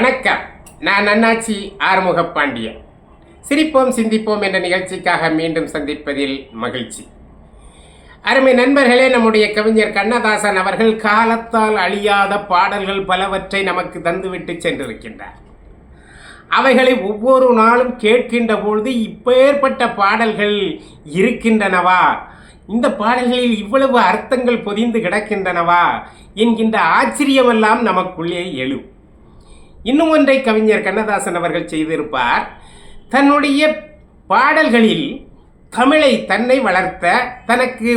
வணக்கம். நான் அண்ணாச்சி ஆறுமுக பாண்டியன். சிரிப்போம் சிந்திப்போம் என்ற நிகழ்ச்சிக்காக மீண்டும் சந்திப்பதில் மகிழ்ச்சி. அருமை நண்பர்களே நம்முடைய கவிஞர் கண்ணதாசன் அவர்கள் காலத்தால் அழியாத பாடல்கள் பலவற்றை நமக்கு தந்துவிட்டு சென்றிருக்கின்றார். அவைகளை ஒவ்வொரு நாளும் கேட்கின்ற பொழுது இப்பேற்பட்ட பாடல்கள் இருக்கின்றனவா? இந்த பாடல்களில் இவ்வளவு அர்த்தங்கள் பொதிந்து கிடக்கின்றனவா? என்கின்ற ஆச்சரியமெல்லாம் நமக்குள்ளே எழும். இன்னும் ஒன்றை கவிஞர் கண்ணதாசன் அவர்கள் செய்திருப்பார். தன்னுடைய பாடல்களில் தமிழை தன்னை வளர்த்த தனக்கு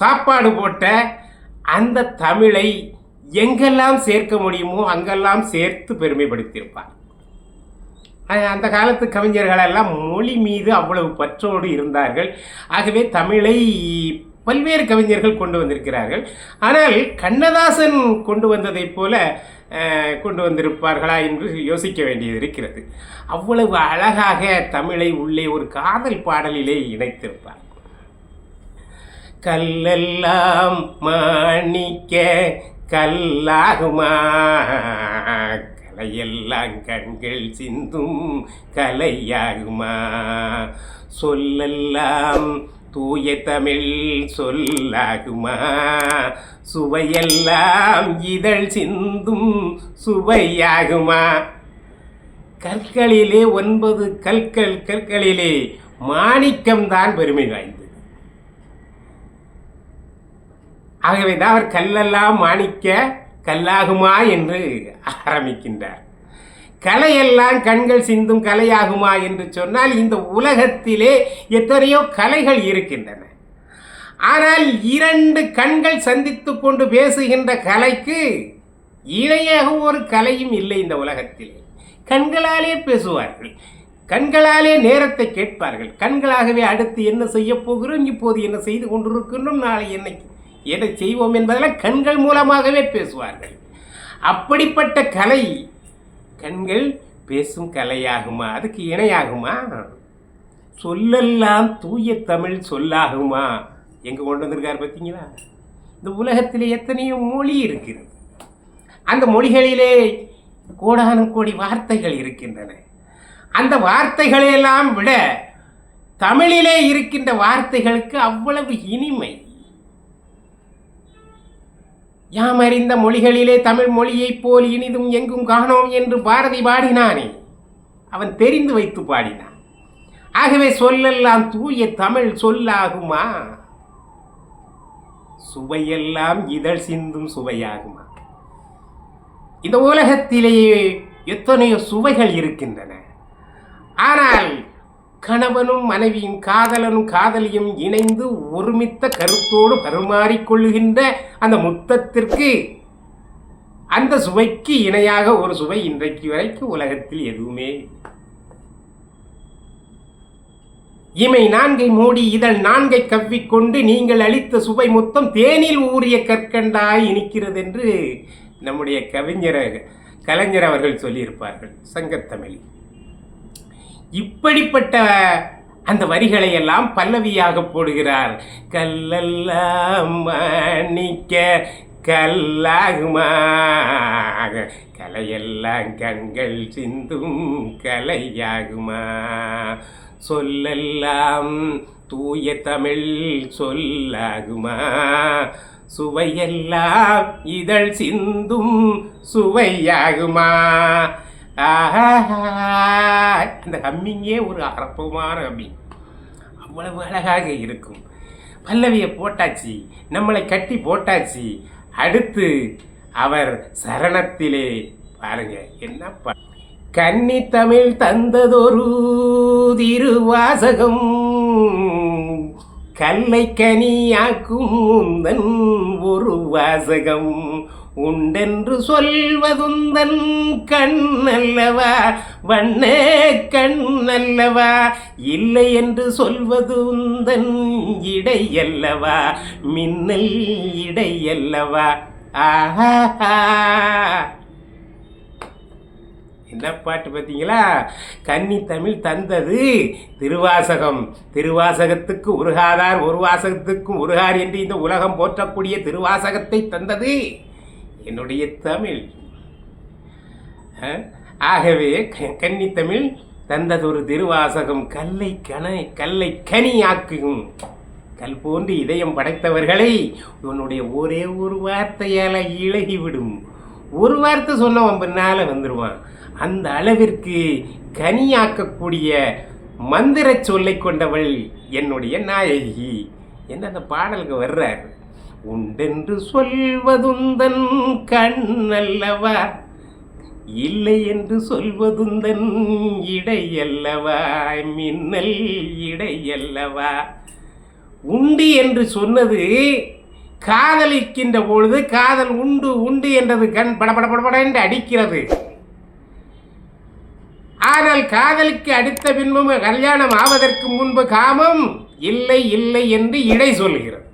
சாப்பாடு போட்ட அந்த தமிழை எங்கெல்லாம் சேர்க்க முடியுமோ அங்கெல்லாம் சேர்த்து பெருமைப்படுத்தியிருப்பார். அந்த காலத்து கவிஞர்களெல்லாம் மொழி மீது அவ்வளவு பற்றோடு இருந்தார்கள். ஆகவே தமிழை பல்வேறு கவிஞர்கள் கொண்டு வந்திருக்கிறார்கள். ஆனால் கண்ணதாசன் கொண்டு வந்ததைப் போல கொண்டு வந்திருப்பார்களா என்று யோசிக்க வேண்டியது இருக்கிறது. அவ்வளவு அழகாக தமிழை உள்ளே ஒரு காதல் பாடலிலே இணைத்திருப்பார். கல்லெல்லாம் மாணிக்க கல்லாகுமா? கலையெல்லாம் கண்கள் சிந்தும் கலையாகுமா? சொல்லெல்லாம் தூய தமிழ் சொல்லாகுமா? சுவையெல்லாம் இதழ் சிந்தும் சுவையாகுமா? கற்களிலே ஒன்பது கற்கள் கற்களிலே மாணிக்கம்தான் பெருமை வாய்ந்தது. ஆகவே தான் அவர் கல்லெல்லாம் மாணிக்க கல்லாகுமா என்று ஆரம்பிக்கின்றார். கலையெல்லாம் கண்கள் சிந்தும் கலையாகுமா என்று சொன்னால் இந்த உலகத்திலே எத்தனையோ கலைகள் இருக்கின்றன. ஆனால் இரண்டு கண்கள் சந்தித்து கொண்டு பேசுகின்ற கலைக்கு இணையாக ஒரு கலையும் இல்லை இந்த உலகத்தில். கண்களாலே பேசுவார்கள் கண்களாலே நேரத்தை கேட்பார்கள். கண்களாகவே அடுத்து என்ன செய்ய போகிறோம்? இப்போது என்ன செய்து கொண்டிருக்கின்றோம்? நாளை என்ன எதை செய்வோம் என்பதெல்லாம் கண்கள் மூலமாகவே பேசுவார்கள். அப்படிப்பட்ட கலை கண்கள் பேசும் கலையாகுமா? அதுக்கு இணையாகுமா? சொல்லெல்லாம் தூய தமிழ் சொல்லாகுமா? எங்கே கொண்டு வந்திருக்காரு பார்த்தீங்களா இந்த உலகத்தில் எத்தனையோ மொழி இருக்கிறது. அந்த மொழிகளிலே கோடானும் கோடி வார்த்தைகள் இருக்கின்றன. அந்த வார்த்தைகளையெல்லாம் விட தமிழிலே இருக்கின்ற வார்த்தைகளுக்கு அவ்வளவு இனிமை. யாம் அறிந்த மொழிகளிலே தமிழ் மொழியைப் போல் இனிதும் எங்கும் காணோம் என்று பாரதி பாடினானே. அவன் தெரிந்து வைத்து பாடினான். ஆகவே சொல்லெல்லாம் தூய தமிழ் சொல்லாகுமா? சுவையெல்லாம் இதழ் சிந்தும் சுவையாகுமா? இந்த உலகத்திலேயே எத்தனையோ சுவைகள் இருக்கின்றன. ஆனால் கணவனும் மனைவியும் காதலனும் காதலியும் இணைந்து ஒருமித்த கருத்தோடு பரிமாறிக்கொள்ளுகின்ற அந்த முத்தத்திற்கு அந்த சுவைக்கு இணையாக ஒரு சுவை இன்றைக்கு வரைக்கும் உலகத்தில் எதுவுமே இமை நான்கை மூடி இதழ் நான்கை கவ்விக்கொண்டு நீங்கள் அளித்த சுவை மொத்தம் தேனில் ஊறிய கற்கண்டாய் இனிக்கிறது என்று நம்முடைய கவிஞர் கலைஞர் அவர்கள் சொல்லியிருப்பார்கள் சங்கத்தமிழ் இப்படிப்பட்ட அந்த வரிகளை எல்லாம் பல்லவியாக போடுகிறார். கல்லெல்லாம் மணிக்க கல்லாகுமா கலையெல்லாம் கண்கள் சிந்தும் கலையாகுமா. சொல்லெல்லாம் தூய தமிழ் சொல்லாகுமா. சுவையெல்லாம் இதழ் சிந்தும் சுவையாகுமா. அந்த ஹம்மிங்கே ஒரு அற்புதமான ஹம்மிங் அவ்வளவு அழகாக இருக்கும். பல்லவியை போட்டாச்சு நம்மளை கட்டி போட்டாச்சு. அடுத்து அவர் சரணத்திலே பாருங்க என்ன கன்னி தமிழ் தந்ததொரு திருவாசகம். கல்லை கனியாக்கும் முந்தன் ஒரு வாசகம். உண்டென்று சொல்வதுந்தன் கண்ணல்லவா? வண்ண கண்ணல்லவா? இல்லை என்று சொல்வதுந்தன் இடையல்லவா? மின்னல் இடையல்லவா? ஆஹா என்ன பாட்டு பார்த்தீங்களா? கன்னி தமிழ் தந்தது திருவாசகம். திருவாசகத்துக்கு உருகாதார் ஒரு வாசகத்துக்கும் உருகார் என்று இந்த உலகம் போற்றக்கூடிய திருவாசகத்தை தந்தது. என்னுடைய தமிழ். ஆகவே க- கன்னித்தமிழ் தந்ததொரு திருவாசகம் கல்லை கன கல்லை கனியாக்கும் கல் போன்று இதயம் படைத்தவர்களை உன்னுடைய ஒரே ஒரு வார்த்தையால் இழகிவிடும். ஒரு வார்த்தை சொன்னவன் பின்னால் வந்துடுவான் அந்த அளவிற்கு கனியாக்கக்கூடிய மந்திர சொல்லை கொண்டவள் என்னுடைய நாயகி. என்று அந்த பாடலுக்கு வர்றார்? உண்டென்று சொல்வதுந்தன் கண்ணல்லவா? இல்லை என்று சொல்வதுந்தன் இடையல்லவா? மின்னல் இடையல்லவா? உண்டு என்று சொன்னது காதலிக்கின்ற பொழுது காதல் உண்டு உண்டு என்றது கண் படபட படபட என்று அடிக்கிறது. ஆனால் காதலுக்கு அடுத்த பின்பும் கல்யாணம் ஆவதற்கு முன்பு காமம் இல்லை இல்லை என்று இடை சொல்கிறது.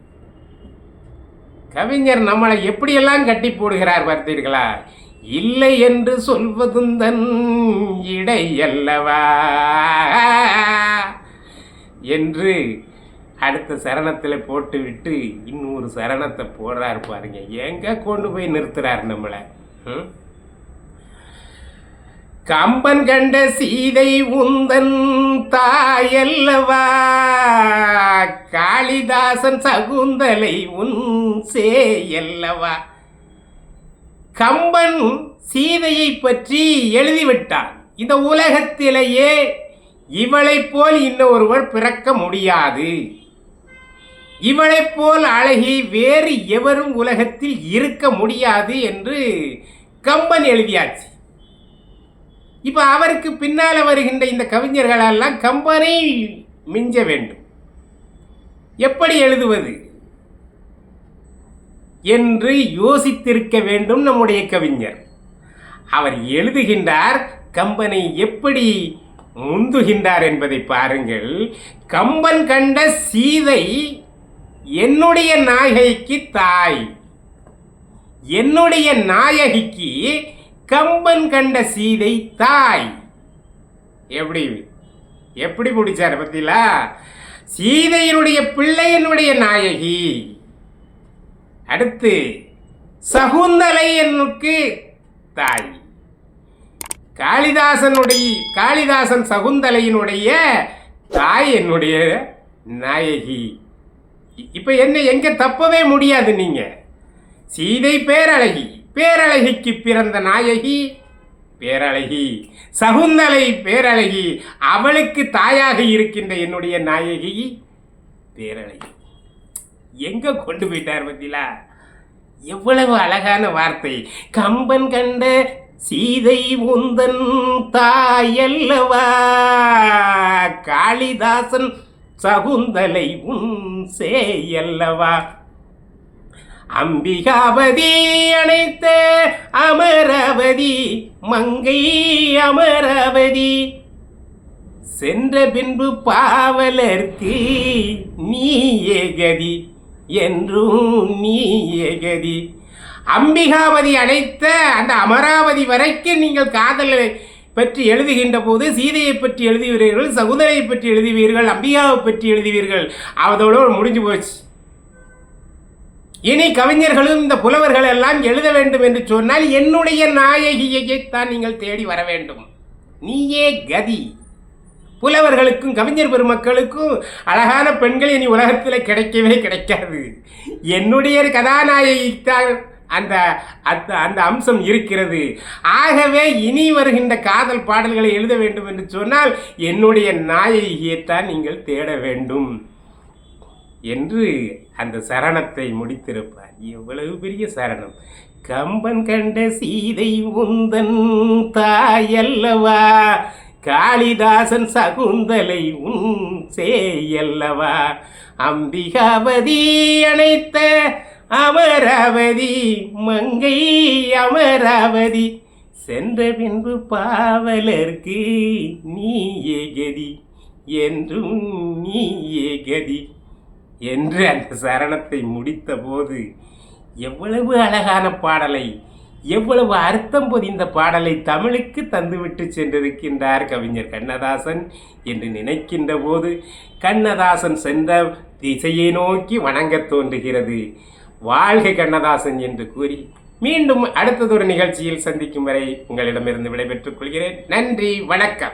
கவிஞர் நம்மளை எப்படியெல்லாம் கட்டி போடுகிறார் பார்த்தீர்களா? இல்லை என்று சொல்வதும் தன் இடை அல்லவா என்று அடுத்த சரணத்தில் போட்டுவிட்டு இன்னொரு சரணத்தை போடுறாரு பாருங்க. எங்க கொண்டு போய் நிறுத்துறார் நம்மளை? ம்? கம்பன் கண்ட சீதை உந்தன் தாயல்லவா? காளிதாசன் சகுந்தலை உன் சேயல்லவா? கம்பன் சீதையை பற்றி எழுதிவிட்டான். இந்த உலகத்திலேயே இவளைப் போல் இன்னொருவர் பிறக்க முடியாது. இவளைப் போல் அழகி வேறு எவரும் உலகத்தில் இருக்க முடியாது என்று கம்பன் எழுதியாச்சு. இப்போ அவருக்கு பின்னால் வருகின்ற இந்த கவிஞர்களெல்லாம் கம்பனை மிஞ்ச வேண்டும். எப்படி எழுதுவது? என்று யோசித்திருக்க வேண்டும் நம்முடைய கவிஞர். அவர் எழுதுகின்றார் கம்பனை எப்படி முந்துகின்றார் என்பதை பாருங்கள். கம்பன் கண்ட சீதை என்னுடைய நாயகிக்கு தாய். என்னுடைய நாயகிக்கு கம்பன் கண்ட சீதை தாய். எப்படி? எப்படி பிடிச்சார் பத்திலா? சீதையினுடைய பிள்ளையினுடைய நாயகி. அடுத்து சகுந்தலை என்னுக்கு தாய். காளிதாசனுடைய காளிதாசன் சகுந்தலையினுடைய தாய் என்னுடைய நாயகி. இப்போ என்ன எங்கே தப்பவே முடியாது நீங்கள் சீதை பேரழகி. பேரழகிக்கு பிறந்த நாயகி பேரழகி. சகுந்தலை பேரழகி. அவளுக்கு தாயாக இருக்கின்ற என்னுடைய நாயகி பேரழகி. எங்க கொண்டு போயிட்டார் பத்திலா? எவ்வளவு அழகான வார்த்தை. கம்பன் கண்ட சீதை உந்தன் தாயல்லவா காளிதாசன் சகுந்தலை உன் சேயல்லவா அம்பிகாபதி அணைத்த அமராவதி மங்கை அமராவதி. சென்ற பின்பு பாவலர்க்கு நீயே கதி என்றும் நீயே கதி. அம்பிகாவதி அழைத்த அந்த அமராவதி வரைக்கும் நீங்கள் காதலை பற்றி எழுதுகின்ற போது சீதையை பற்றி எழுதுவீர்கள் சகுந்தரையை பற்றி எழுதுவீர்கள் அம்பிகாவை பற்றி எழுதுவீர்கள். அதோட முடிஞ்சு போச்சு. இனி கவிஞர்களும் இந்த புலவர்கள் எல்லாம் எழுத வேண்டும் என்று சொன்னால் என்னுடைய நாயகியைத்தான் நீங்கள் தேடி வர வேண்டும். நீயே கதி. புலவர்களுக்கும் கவிஞர் பெருமக்களுக்கும் அழகான பெண்கள் இனி உலகத்தில் கிடைக்கவே கிடைக்காது. என்னுடைய கதாநாயகித்தான் அந்த அந்த அந்த அம்சம் இருக்கிறது. ஆகவே இனி வருகின்ற காதல் பாடல்களை எழுத வேண்டும் என்று சொன்னால் என்னுடைய நாயகியைத்தான் நீங்கள் தேட வேண்டும். என்று அந்த சரணத்தை முடித்திருப்பார். எவ்வளவு பெரிய சரணம். கம்பன் கண்ட சீதை உந்தன் தாயல்லவா? காளிதாசன் சகுந்தலை உன் சேயல்லவா? அம்பிகாவதி அணைத்த அமராவதி மங்கை அமராவதி சென்ற பின்பு பாவலர்க்கு நீ ஏகதி என்றும் நீ ஏகதி என்று அந்த சரணத்தை முடித்தபோது எவ்வளவு அழகான பாடலை எவ்வளவு அர்த்தம் பொதிந்த பாடலை தமிழுக்கு தந்துவிட்டு சென்றிருக்கின்றார் கவிஞர் கண்ணதாசன் என்று நினைக்கின்ற போது கண்ணதாசன் சென்ற திசையை நோக்கி வணங்கத் தோன்றுகிறது. வாழ்க கண்ணதாசன் என்று கூறி மீண்டும் அடுத்ததொரு நிகழ்ச்சியில் சந்திக்கும் வரை உங்களிடமிருந்து விடைபெற்றுக் கொள்கிறேன். நன்றி வணக்கம்.